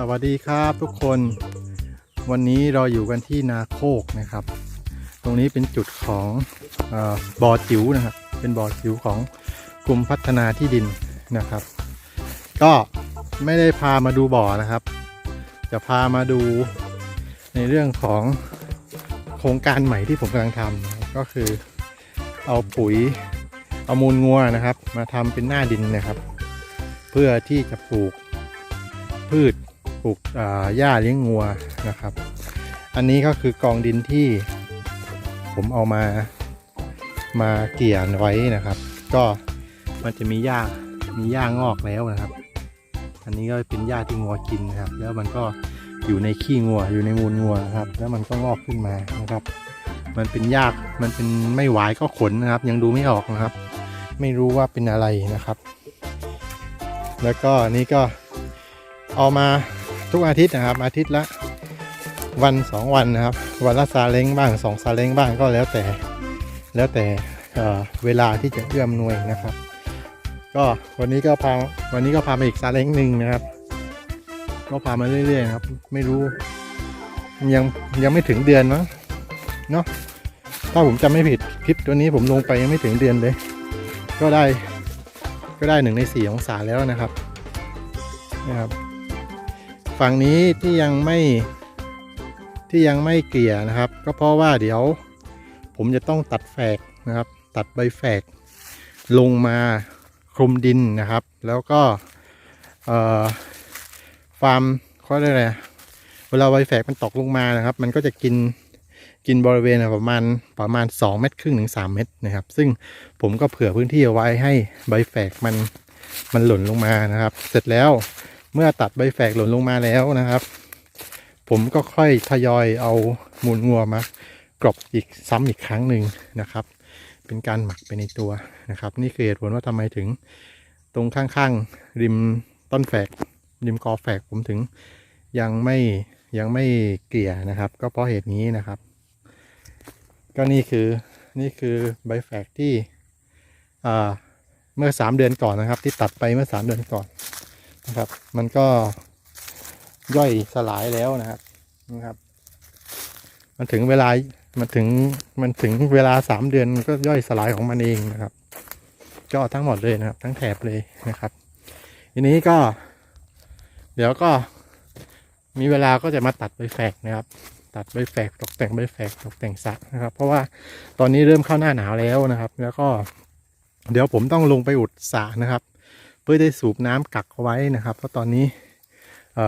สวัสดีครับทุกคน วันนี้เราอยู่กันที่นาโคกนะครับ ตรงนี้เป็นจุดของออบ่อจิ๋วนะครับ เป็นบ่อจิ๋วของกรมพัฒนาที่ดินนะครับ ก็ไม่ได้พามาดูบ่อนะครับ จะพามาดูในเรื่องของโครงการใหม่ที่ผมกำลังทำก็คือเอาปุ๋ยเอามูลงัวนะครับ มาทำเป็นหน้าดินนะครับ เพื่อที่จะปลูกพืช ปลูกอ่าหญ้าเลี้ยงงัวนะครับ อันนี้ก็คือกองดินที่ผมเอามามาเกี่ยนไว้นะครับ ก็มันจะมีหญ้ามีหญ้างอกแล้วนะครับ อันนี้ก็เป็นหญ้าที่งัวกินนะครับ แล้วมันก็อยู่ในขี้งัวอยู่ในมูลงัวนะครับ แล้วมันก็งอกขึ้นมานะครับ มันเป็นหญ้ามันเป็นไม่หวายก็ขนนะครับ ยังดูไม่ออกนะครับ ไม่รู้ว่าเป็นอะไรนะครับ แล้วก็นนี่ก็เอามา ทุกอาทิตย์นะครับ อาทิตย์ละวันสองวันนะครับ วันละซาเล้งบ้างสองซาเล้งบ้างก็แล้วแต่แล้วแต่เเวลาที่จะเอื้อมหน่วยนะครับ ก็วันนี้ก็พาวันนี้ก็พามาอีกซาเล้งหนึ่งนะครับ ก็พามาเรื่อยๆครับ ไม่รู้ ยังยังไม่ถึงเดือนมั้งเนาะถ้าผมจำไม่ผิดคลิปตัวนี้ผมลงไปยังไม่ถึงเดือนเลย ก็ได้ก็ได้หนึ่งในสี่องศาแล้วนะครับนะครับ ฝั่งนี้ที่ยังไม่ที่ยังไม่เกลี่ยนะครับ ก็เพราะว่าเดี๋ยว ผมจะต้องตัดแฝกนะครับ ตัดใบแฝก ลงมาคลุมดินนะครับ แล้วก็ฟาร์มเขาเรียกอะไรเวลาใบแฝกมันตกลงมานะครับ มันก็จะกินกินบริเวณประมาณประมาณ 2 เมตรครึ่งถึง 3 เมตรนะครับ ซึ่งผมก็เผื่อพื้นที่เอาไว้ให้ใบแฝกมันมันหล่นลงมานะครับ เสร็จแล้ว เมื่อตัดใบแฝกหล่นลงมาแล้วนะครับ ผมก็ค่อยทยอยเอามูลงัวมากรบอีกซ้ำอีกครั้งหนึ่งนะครับ เป็นการหมักไปในตัวนะครับ นี่คือเหตุผลว่าทำไมถึงตรงข้างๆ ริมต้นแฝก ริมกอแฝกผมถึงยังไม่ยังไม่เกลี่ยนะครับ ก็เพราะเหตุนี้นะครับ ก็นี่คือนี่คือใบแฝกที่เมื่อสามเดือนก่อนนะครับ ที่ตัดไปเมื่อสามเดือนก่อน นะครับ มันก็ย่อยสลายแล้วนะครับนะครับ มันถึงเวลา มันถึง มันถึงเวลาสามเดือนมันก็ย่อยสลายของมันเองนะครับก็ทั้งหมดเลยนะครับ ทั้งแถบเลยนะครับทีนี้ก็ เดี๋ยวก็มีเวลาก็จะมาตัดใบแฝกนะครับ ตัดใบแฝกตกแต่งใบแฝกตกแต่งสระนะครับ เพราะว่าตอนนี้เริ่มเข้าหน้าหนาวแล้วนะครับ แล้วก็ เดี๋ยวผมต้องลงไปอุดสระนะครับ พื่อได้สูบน้ำกักเอาไว้นะครับ เพราะตอนนี้เ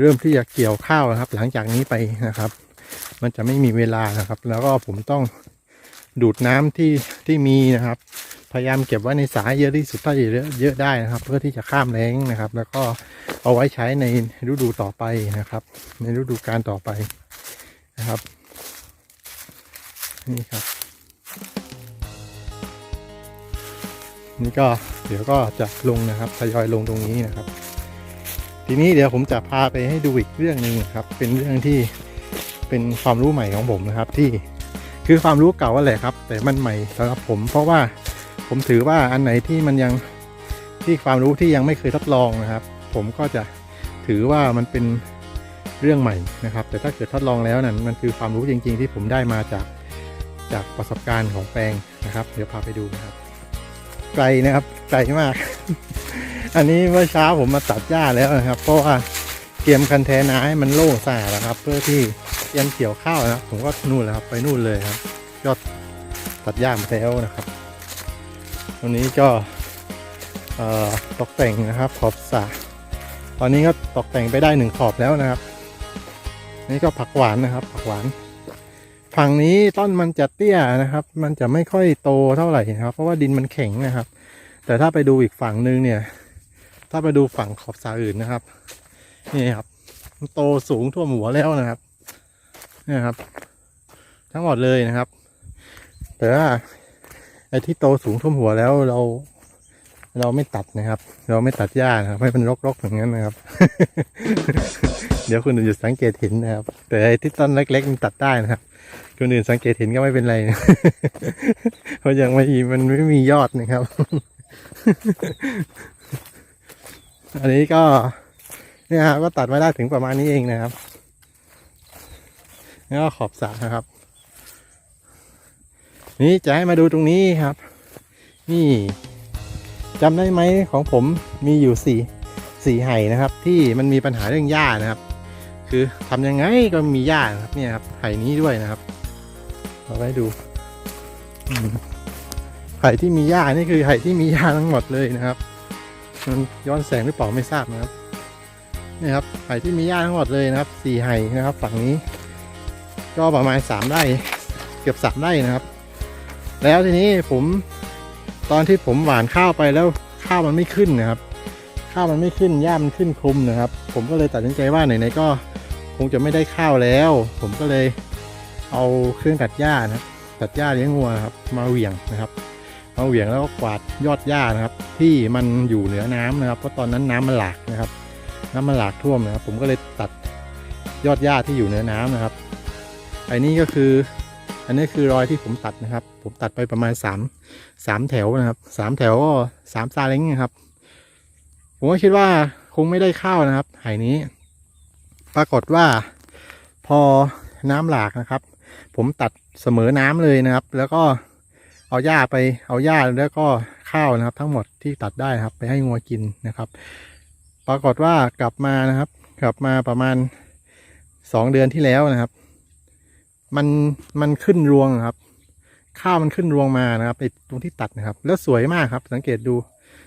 เริ่มที่จะเกี่ยวข้าวนะครับ หลังจากนี้ไปนะครับ มันจะไม่มีเวลานะครับ แล้วก็ผมต้องดูดน้ำที่ที่มีนะครับ พยายามเก็บไว้ในสายเยอะที่สุดเท่าที่เยอะได้นะครับ เพื่อที่จะข้ามแล้งนะครับ แล้วก็เอาไว้ใช้ในฤดูต่อไปนะครับ ในฤดูการต่อไปนะครับ นี่ครับ นี่ก็เดี๋ยวก็จะลงนะครับทยอยลงตรงนี้นะครับ ทีนี้เดี๋ยวผมจะพาไปให้ดูอีกเรื่องหนึ่งครับ เป็นเรื่องที่เป็นความรู้ใหม่ของผมนะครับที่คือความรู้เก่าแหละครับ แต่มันใหม่สำหรับผม เพราะว่าผมถือว่าอันไหนที่มันยังที่ความรู้ที่ยังไม่เคยทดลองนะครับ ผมก็จะถือว่ามันเป็นเรื่องใหม่นะครับ แต่ถ้าเกิดทดลองแล้วนั่นมันคือความรู้จริง ๆ ที่ผมได้มาจากจากประสบการณ์ของแปลงนะครับ เดี๋ยวพาไปดูนะครับ ไกลนะครับไกลมาก อันนี้เมื่อเช้าผมมาตัดหญ้าแล้วนะครับ เพราะว่าเตรียมคันแทนาให้มันโล่งสะอาดนะครับ เพื่อที่เตรียมเกี่ยวข้าวนะครับ ผมก็นู่นแหละครับไปนู่นเลยครับ ยอดตัดหญ้ามาแล้วนะครับตรงนี้ก็ตกแต่งนะครับ ขอบสระตอนนี้ก็ตกแต่งไปได้หนึ่งขอบแล้วนะครับ นี่ก็ผักหวานนะครับ ผักหวาน ฝั่งนี้ต้นมันจะเตี้ยนะครับ มันจะไม่ค่อยโตเท่าไหร่นะครับ เพราะว่าดินมันแข็งนะครับ แต่ถ้าไปดูอีกฝั่งนึงเนี่ย ถ้าไปดูฝั่งขอบสาอื่นนะครับ นี่ครับ มันโตสูงทั่วหัวแล้วนะครับนี่ครับ ทั้งหมดเลยนะครับ แต่ว่าไอ้ที่โตสูงท่วมหัวแล้วเรา เราไม่ตัดนะครับ เราไม่ตัดหญ้านะครับให้มันรกๆอย่างนั้นนะครับ เดี๋ยวคุณจะสังเกตเห็นนะครับ แต่ไอ้ที่ต้นเล็กๆมันตัดได้นะครับ คนอื่นสังเกตเห็นก็ไม่เป็นไร เพราะยังไม่มีมันไม่มียอดนะครับ อันนี้ก็เนี่ยครับก็ตัดมาได้ถึงประมาณนี้เองนะครับแล้วก็ขอบสระนะครับ นี่จะให้มาดูตรงนี้ครับ นี่จำได้ไหมของผมมีอยู่สี่สี่ไห่นะครับ ที่มันมีปัญหาเรื่องหญ้านะครับ คือทำยังไงก็มีหญ้านะครับเนี่ยครับไห่นี้ด้วยนะครับ เอาไว้ดูอืมไห่ที่มีหญ้านี่คือไห่ที่มีหญ้าทั้งหมดเลยนะครับ มันย้อนแสงหรือเปล่าไม่ทราบนะครับนี่ครับไห่ที่มีหญ้าทั้งหมดเลยนะครับสี่ไห่นะครับฝั่งนี้ ก็ประมาณสามไร่เกือบสามไร่นะครับ แล้วทีนี้ผมตอนที่ผมหว่านข้าวไปแล้วข้าวมันไม่ขึ้นนะครับ ข้าวมันไม่ขึ้นหญ้ามันขึ้นคลุมนะครับ ผมก็เลยตัดสินใจว่าไหนๆก็คงจะไม่ได้ข้าวแล้ว ผมก็เลย เอาเครื่องตัดหญ้านะครับตัดหญ้าเลี้ยงงัวครับ มาเหวี่ยงนะครับมาเหวี่ยงแล้วก็กวาดยอดหญ้านะครับ ที่มันอยู่เหนือน้ำนะครับเพราะตอนนั้นน้ำมันหลากนะครับ น้ำมันหลากท่วมนะครับ ผมก็เลยตัดยอดหญ้าที่อยู่เหนือน้ำนะครับไอ้นี่ก็คือ อันนี้คือรอยที่ผมตัดนะครับ ผมตัดไปประมาณสามสามแถวนะครับสามแถวก็สามซาเล้งนะครับ ผมก็คิดว่าคงไม่ได้ข้าวนะครับไหนี้ ปรากฏว่าพอน้ำหลากนะครับ ผมตัดเสมอน้ำเลยนะครับ แล้วก็เอาหญ้าไปเอาหญ้าแล้วก็ข้าวนะครับ ทั้งหมดที่ตัดได้ครับ ไปให้งัวกินนะครับ ปรากฏว่ากลับมานะครับ กลับมาประมาณสองเดือนที่แล้วนะครับ มันมันขึ้นรวงครับ ข้าวมันขึ้นรวงมานะครับไอตรงที่ตัดนะครับ แล้วสวยมากครับ สังเกตดู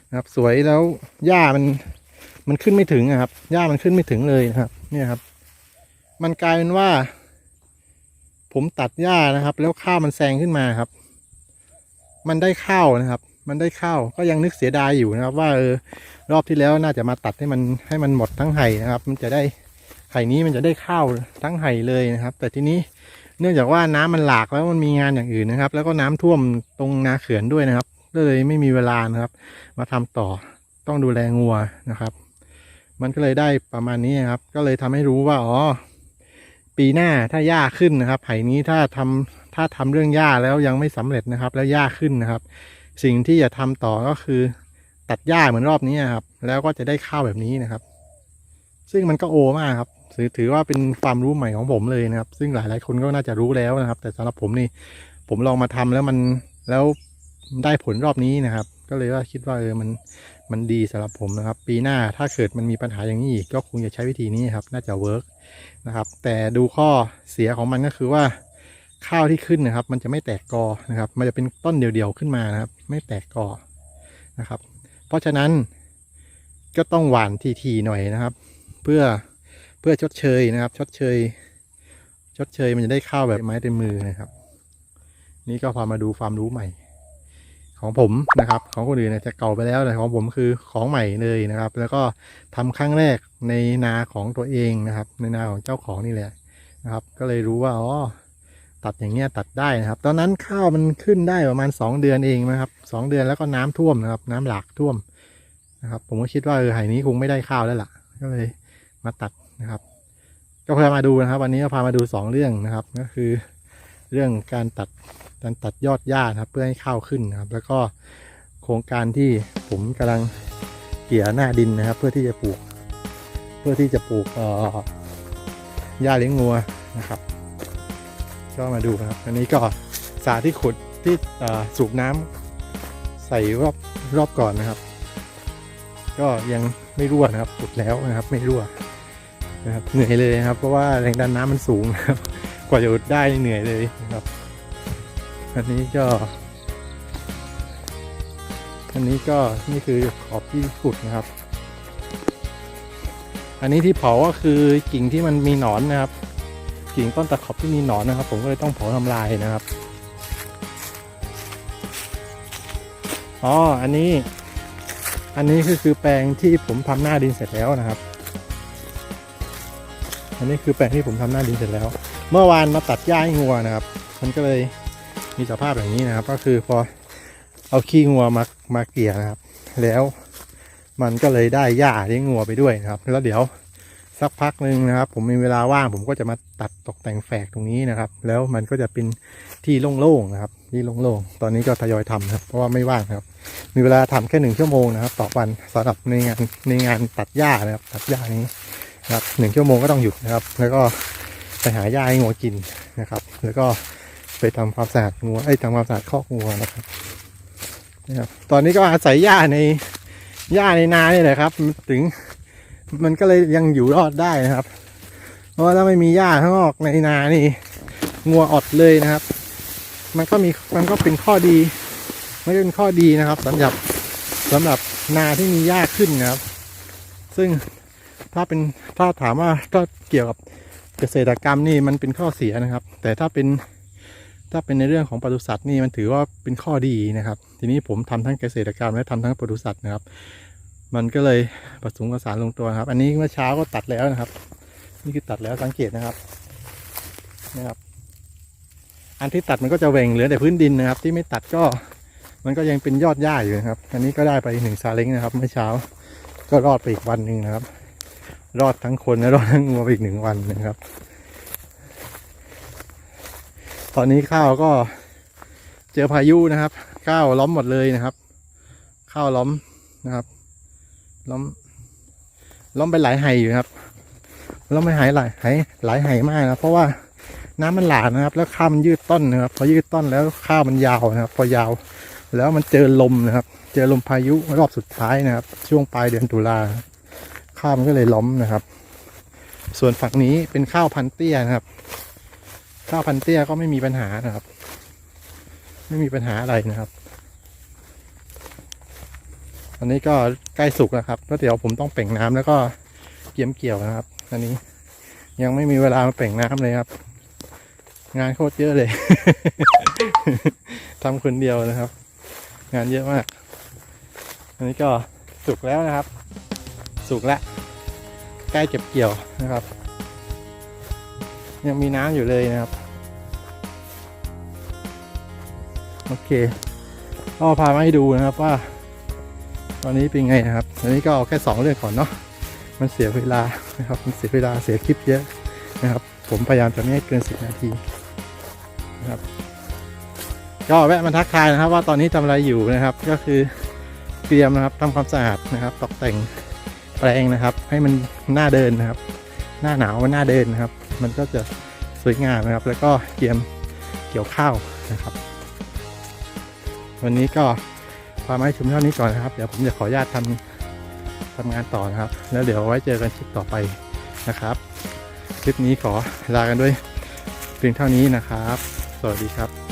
นะครับ สวยแล้วหญ้ามันมันขึ้นไม่ถึงอะครับหญ้ามันขึ้นไม่ถึงเลยนะครับ เนี่ยครับ มันกลายเป็นว่า ผมตัดหญ้านะครับ แล้วข้าวมันแซงขึ้นมาครับ มันได้ข้าวนะครับ มันได้ข้าวก็ยังนึกเสียดายอยู่นะครับ ว่าเออรอบที่แล้วน่าจะมาตัดให้มันให้มันหมดทั้งไห่นะครับ มันจะได้ไห่นี้มันจะได้ข้าวทั้งไห่เลยนะครับ แต่ทีนี้เนื่องจากว่าน้ำมันหลากแล้วมันมีงานอย่างอื่นนะครับ แล้วก็น้ำท่วมตรงนาเขื่อนด้วยนะครับก็เลยไม่มีเวลานะครับ มาทำต่อต้องดูแลงัวนะครับ มันก็เลยได้ประมาณนี้นครับ ก็เลยทำให้รู้ว่าอ๋อ ปีหน้าถ้าหญ้าขึ้นนะครับไผ่นี้ถ้าทำถ้าทำเรื่องหญ้าแล้วยังไม่สำเร็จนะครับ แล้วหญ้าขึ้นนะครับ สิ่งที่จะทำต่อก็คือ ตัดหญ้าเหมือนรอบนี้นะครับ แล้วก็จะได้ข้าวแบบนี้นะครับ ซึ่งมันก็โอมากครับถือถือว่าเป็นความรู้ใหม่ของผมเลยนะครับ ซึ่งหลาย ๆ คนก็น่าจะรู้แล้วนะครับ แต่สำหรับผมนี่ผมลองมาทำแล้วมันแล้วได้ผลรอบนี้นะครับ ก็เลยว่าคิดว่าเออมันมันดีสำหรับผมนะครับ ปีหน้าถ้าเกิดมันมีปัญหาอย่างนี้อีกก็คงจะใช้วิธีนี้ครับ น่าจะเวิร์กนะครับ แต่ดูข้อเสียของมันก็คือว่า ข้าวที่ขึ้นนะครับ มันจะไม่แตกกอนะครับ มันจะเป็นต้นเดียวๆขึ้นมานะครับ ไม่แตกกอนะครับ เพราะฉะนั้นก็ต้องหวานทีๆหน่อยนะครับ เพื่อเพื่อชดเชยนะครับ ชดเชย ชดเชยมันจะได้ข้าวแบบไม้เต็มมือนะครับ นี่ก็พามาดูความรู้ใหม่ ของผมนะครับ ของคนอื่นเนี่ยจะเก่าไปแล้วแต่ของผมคือของใหม่เลยนะครับ แล้วก็ทำครั้งแรกในนาของตัวเองนะครับ ในนาของเจ้าของนี่แหละนะครับ ก็เลยรู้ว่าอ๋อตัดอย่างเงี้ยตัดได้นะครับ ตอนนั้นข้าวมันขึ้นได้ประมาณสองเดือนเองนะครับสองเดือนแล้วก็น้ำท่วมนะครับ น้ำหลากท่วมนะครับ ผมก็คิดว่าเออไหนี้คงไม่ได้ข้าวแล้วล่ะ ก็เลยมาตัดนะครับ ก็พามาดูนะครับ วันนี้ก็พามาดูสองเรื่องนะครับ ก็คือ เรื่องการตัดการตัดยอดหญ้านะครับ เพื่อให้ข้าวขึ้นนะครับ แล้วก็โครงการที่ผมกำลังเกี่ยหน้าดินนะครับ เพื่อที่จะปลูก เพื่อที่จะปลูกเอ่อหญ้าเลี้ยงงัวนะครับ ก็มาดูนะครับ อันนี้ก็สาที่ขุดที่สูบน้ำใส่รอบรอบก่อนนะครับ ก็ยังไม่รั่วนะครับขุดแล้วนะครับ ไม่รั่วนะครับเหนื่อยเลยนะครับ เพราะว่าแรงดันน้ำมันสูงนะครับ กว่าจะอุดได้เหนื่อยเลยนะครับ อันนี้ก็ อันนี้ก็นี่คือขอบที่ขุดนะครับ อันนี้ที่เผาก็คือกิ่งที่มันมีหนอนนะครับ กิ่งต้นตะขอบที่มีหนอนนะครับ ผมก็เลยต้องเผาทำลายนะครับอ๋ออันนี้ อันนี้คือคือแปลงที่ผมทำหน้าดินเสร็จแล้วนะครับ อันนี้คือแปลงที่ผมทำหน้าดินเสร็จแล้ว เมื่อวานมาตัดหญ้าให้งัวนะครับ มันก็เลยมีสภาพอย่างนี้นะครับ ก็คือพอเอาขี้งัวมามาเกลี่ยนะครับ แล้วมันก็เลยได้หญ้าเลี้ยงงัวไปด้วยนะครับ แล้วเดี๋ยวสักพักหนึ่งนะครับ ผมมีเวลาว่างผมก็จะมาตัดตกแต่งแฝกตรงนี้นะครับ แล้วมันก็จะเป็นที่โล่งๆนะครับที่โล่งๆตอนนี้ก็ทยอยทำครับ เพราะว่าไม่ว่างครับ มีเวลาทำแค่หนึ่งชั่วโมงนะครับ ต่อวันสำหรับในงานในงานตัดหญ้านะครับ ตัดหญ้านี้นะครับหนึ่งชั่วโมงก็ต้องหยุดนะครับ แล้วก็ ไปหาหญ้าให้งัวกินนะครับ แล้วก็ไปทำความสะอาดงัวไอ้ทำความสะอาดคอกงัวนะครับนะครับตอนนี้ก็อาศัยหญ้าในหญ้าในนาเนี่ยแหละครับ ถึงมันก็เลยยังอยู่รอดได้นะครับ เพราะว่าถ้าไม่มีหญ้าข้างนอกในนานี่งัวอดเลยนะครับ มันก็มีมันก็เป็นข้อดีไมันก็เป็นข้อดีนะครับสำหรับสำหรับนาที่มีหญ้าขึ้นนะครับ ซึ่งถ้าเป็นถ้าถามว่าถ้าเกี่ยวกับ เกษตรกรรมนี่มันเป็นข้อเสียนะครับ แต่ถ้าเป็นถ้าเป็นในเรื่องของปศุสัตว์นี่มันถือว่าเป็นข้อดีนะครับ ทีนี้ผมทำทั้งเกษตรกรรมและทำทั้งปศุสัตว์นะครับ มันก็เลยผสมผสานลงตัวครับ อันนี้เมื่อเช้าก็ตัดแล้วนะครับ นี่คือตัดแล้วสังเกตนะครับนะครับ อันที่ตัดมันก็จะแหว่งเหลือแต่พื้นดินนะครับ ที่ไม่ตัดก็มันก็ยังเป็นยอดหญ้าอยู่นะครับ อันนี้ก็ได้ไปหนึ่งซาเล้งนะครับ เมื่อเช้าก็รอดไปอีกวันหนึ่งนะครับ รอดทั้งคนและรอดทั้งงัวไปอีกหนึ่งวันนะครับ ตอนนี้ข้าวก็เจอพายุนะครับ ข้าวล้อมหมดเลยนะครับ ข้าวล้อมนะครับ ล้อม ล้อมไปหลายไห่อยู่ครับล้อมไปหายหลายไห่หลายไห่มากนะเพราะว่าน้ำมันหลากนะครับ แล้วข้าวมันยืดต้นนะครับ พอยืดต้นแล้วข้าวมันยาวนะครับ พอยาว แล้วมันเจอลมนะครับ เจอลมพายุรอบสุดท้ายนะครับ ช่วงปลายเดือนตุลา ข้าวมันก็เลยล้มนะครับ ส่วนฝั่งนี้เป็นข้าวพันเตี้ยนะครับ ข้าวพันเตี้ยก็ไม่มีปัญหานะครับ ไม่มีปัญหาอะไรนะครับอันนี้ก็ใกล้สุกแล้วครับก็เดี๋ยวผมต้องเป่งน้ำแล้วก็เกี่ยมเกี่ยวนะครับ อันนี้ยังไม่มีเวลามาเป่งน้ำเลยครับ งานโคตรเยอะเลยทำคนเดียวนะครับ งานเยอะมาก อันนี้ก็สุกแล้วนะครับ สุกแล้วใกล้เก็บเกี่ยวนะครับ ยังมีน้ำอยู่เลยนะครับ โอเคก็พามาให้ดูนะครับว่า ตอนนี้เป็นไงนะครับตอนนี้ก็เอาแค่สองเรื่องก่อนเนาะมันเสียเวลานะครับมันเสียเวลาเสียคลิปเยอะนะครับ ผมพยายามจะไม่ให้เกินสิบนาทีนะครับ ก็แวะมาทักทายนะครับ ว่าตอนนี้ทำอะไรอยู่นะครับ ก็คือเตรียมนะครับทำความสะอาดนะครับ ตกแต่ง แปลงนะครับ ให้มันหน้าเดินนะครับ หน้าหนาวมันหน้าเดินนะครับ มันก็จะสวยงามนะครับ แล้วก็เตรียมเกี่ยวข้าวนะครับ วันนี้ก็พามาให้ชมเท่านี้ก่อนนะครับ เดี๋ยวผมจะขออนุญาตทำทำงานต่อนะครับ แล้วเดี๋ยวไว้เจอกันคลิปต่อไปนะครับ คลิปนี้ขอลากันด้วยเพียงเท่านี้นะครับ สวัสดีครับ